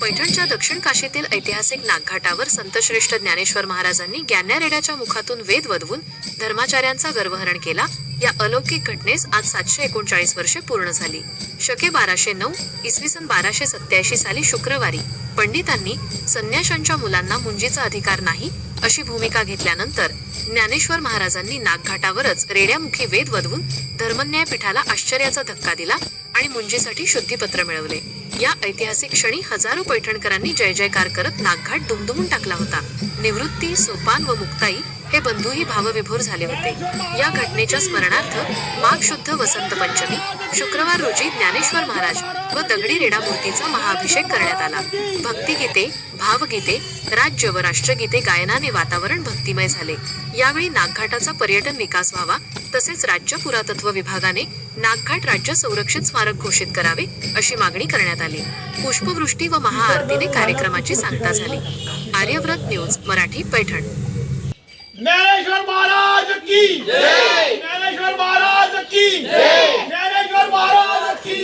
पैठणच्या दक्षिण काशीतील ऐतिहासिक नागघाटावर संतश्रेष्ठ ज्ञानेश्वर महाराजांनी ग्यान्या रेड्याच्या मुखातून वेद वदवून धर्माचार्यांचा गर्वहरण केला. या अलौकिक घटनेस आज सातशे एकोणचाळीस वर्षे पूर्ण झाली. शके बाराशे नऊ इसवी सन बाराशे सत्याऐंशी साली शुक्रवारी पंडितांनी संन्याशांच्या मुलांना मुंजीचा अधिकार नाही अशी भूमिका घेतल्यानंतर ज्ञानेश्वर महाराजांनी नागघाटावरच रेड्यामुखी वेद वधवून धर्मन्याय पीठाला आश्चर्याचा धक्का दिला आणि मुंजीसाठी शुद्धीपत्र मिळवले. या ऐतिहासिक क्षणी हजारो पैठणकरांनी जय जयकार करत नागघाट दुमदुमून टाकला होता. निवृत्ती सोपान व मुक्ताई हे बंधूही भावविभोर झाले होते. या घटनेच्या स्मरणार्थ माघ शुद्ध वसंत पंचमी शुक्रवार रोजी ज्ञानेश्वर महाराज व दगडी रेडा मूर्तीचा महाअभिषेक करण्यात आला. भक्तिगीते भावगीते राज्य व राष्ट्रगीते गायनाने वातावरण भक्तिमय झाले. यावेळी नागघाटाचा पर्यटन विकास व्हावा तसेच राज्य पुरातत्व विभागाने नागघाट राज्य संरक्षित स्मारक घोषित करावे अशी मागणी करण्यात आली. पुष्पवृष्टी व महाआरतीने कार्यक्रमाची सांगता झाली. आर्यव्रत न्यूज मराठी पैठण. ज्ञानेश्वर महाराज की ज्ञानेश्वर महाराज की ज्ञानेश्वर महाराज की